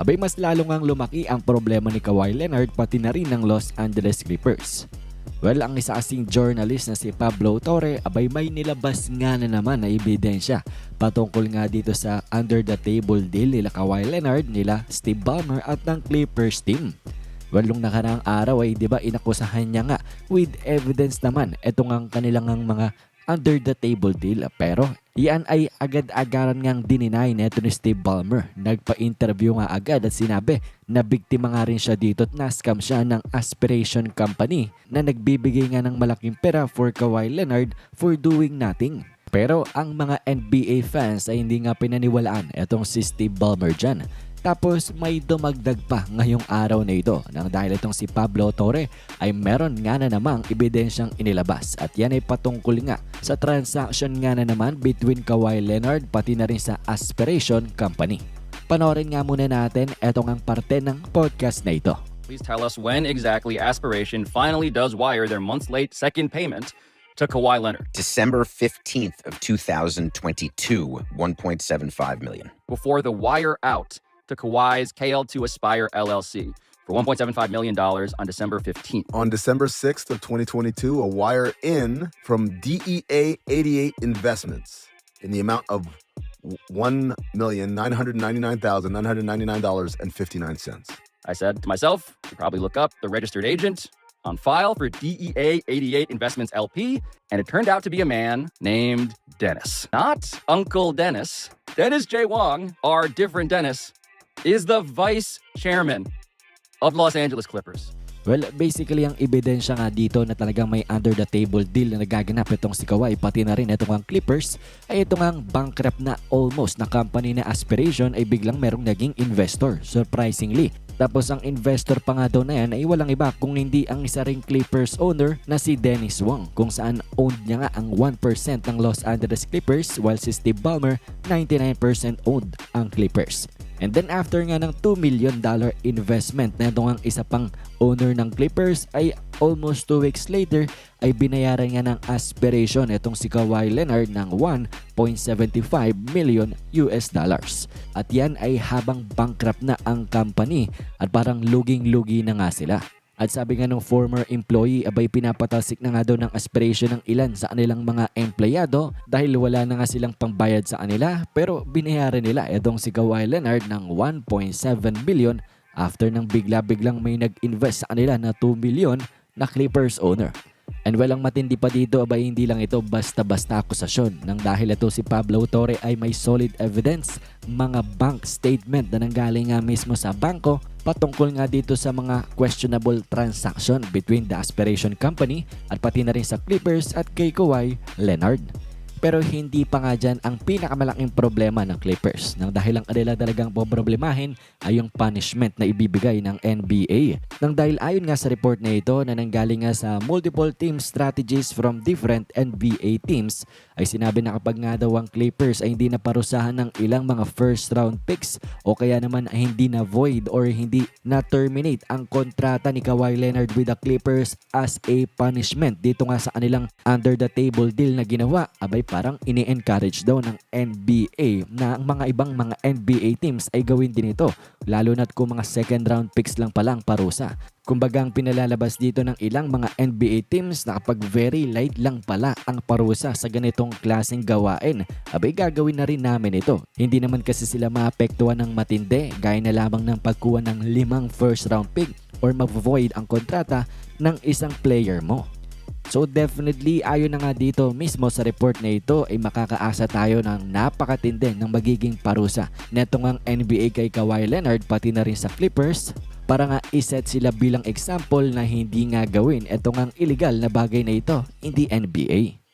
Abay mas lalo ngang lumaki ang problema ni Kawhi Leonard pati na rin ng Los Angeles Clippers. Well, ang isa kasing journalist na si Pablo Torre, abay may nilabas nga na naman na ebidensya patungkol nga dito sa under the table deal nila Kawhi Leonard, nila Steve Ballmer at ng Clippers team. Well, nung nakaraang araw ay di ba inakusahan niya nga with evidence naman itong ang kanilang ang mga under the table deal. Pero yan ay agad-agaran ngang dininay neto ni Steve Ballmer. Nagpa-interview nga agad at sinabi na biktima nga rin siya dito at na-scam siya ng Aspiration Company na nagbibigay nga ng malaking pera for Kawhi Leonard for doing nothing. Pero ang mga NBA fans ay hindi nga pinaniwalaan itong si Steve Ballmer dyan. Tapos may dumagdag pa ngayong araw na ito nang dahil itong si Pablo Torre ay meron nga na namang ebidensyang inilabas at yan ay patungkol nga sa transaction nga na naman between Kawhi Leonard pati na rin sa Aspiration Company. Panorin nga muna natin etong ang parte ng podcast na ito. Please tell us when exactly Aspiration finally does wire their month's late second payment to Kawhi Leonard December 15th of 2022, 1.75 million. before the wire out to Kawhi's KL2 Aspire LLC for $1.75 million on December 15th. On December 6th of 2022, a wire in from DEA 88 Investments in the amount of $1,999,999.59. I said to myself, you probably look up the registered agent on file for DEA 88 Investments LP, and it turned out to be a man named Dennis. Not Uncle Dennis. Dennis J. Wong, our different Dennis, is the vice chairman of Los Angeles Clippers. Well, basically ang ebidensya nga dito na talagang may under the table deal na nagaganap itong si Kawhi pati na rin itong ang Clippers ay itong ang bankrupt na almost na company na Aspiration ay biglang merong naging investor surprisingly. Tapos ang investor pa nga daw na yan ay walang iba kung hindi ang isa ring Clippers owner na si Dennis Wong kung saan owned niya nga ang 1% ng Los Angeles Clippers while si Steve Ballmer 99% owned ang Clippers. And then after nga ng 2 million dollar investment na itong ang isa pang owner ng Clippers ay almost 2 weeks later ay binayaran nga ng aspiration itong si Kawhi Leonard ng 1.75 million US dollars. At yan ay habang bankrupt na ang company at parang luging-lugi na nga sila. At sabi nga ng former employee, abay pinapatasik na nga daw ng aspiration ng ilan sa kanilang mga empleyado dahil wala na nga silang pangbayad sa kanila pero binayaran nila itong si Kawhi Leonard ng 1.7 billion after nang bigla-biglang may nag-invest sa kanila na 2 million na Clippers owner. And walang matindi pa dito abay hindi lang ito basta-basta akusasyon nang dahil ito si Pablo Torre ay may solid evidence, mga bank statement na nanggaling nga mismo sa bangko patungkol nga dito sa mga questionable transaction between the Aspiration Company at pati na rin sa Clippers at kay Kawhi Leonard. Pero hindi pa nga dyan ang pinakamalaking problema ng Clippers nang dahil ang kanila talagang poproblemahin ay yung punishment na ibibigay ng NBA. Nang dahil ayon nga sa report na ito na nanggaling nga sa multiple team strategies from different NBA teams ay sinabi na kapag nga daw ang Clippers ay hindi naparusahan ng ilang mga first round picks o kaya naman ay hindi na void or hindi na terminate ang kontrata ni Kawhi Leonard with the Clippers as a punishment dito nga sa kanilang under the table deal na ginawa abay parang ini-encourage daw ng NBA na ang mga ibang mga NBA teams ay gawin din ito lalo na't kung mga second round picks lang pala ang parusa. Kumbaga ang pinalalabas dito ng ilang mga NBA teams na kapag very light lang pala ang parusa sa ganitong klaseng gawain, abay gagawin na rin namin ito. Hindi naman kasi sila maapektuhan ng matindi gaya na lamang ng pagkuha ng limang first round pick or mag-void ang kontrata ng isang player mo. So definitely ayon na nga dito mismo sa report na ito ay makakaasa tayo ng napakatindi ng magiging parusa netong ang NBA kay Kawhi Leonard pati na rin sa Clippers para nga iset sila bilang example na hindi nga gawin itong ang illegal na bagay na ito, hindi NBA.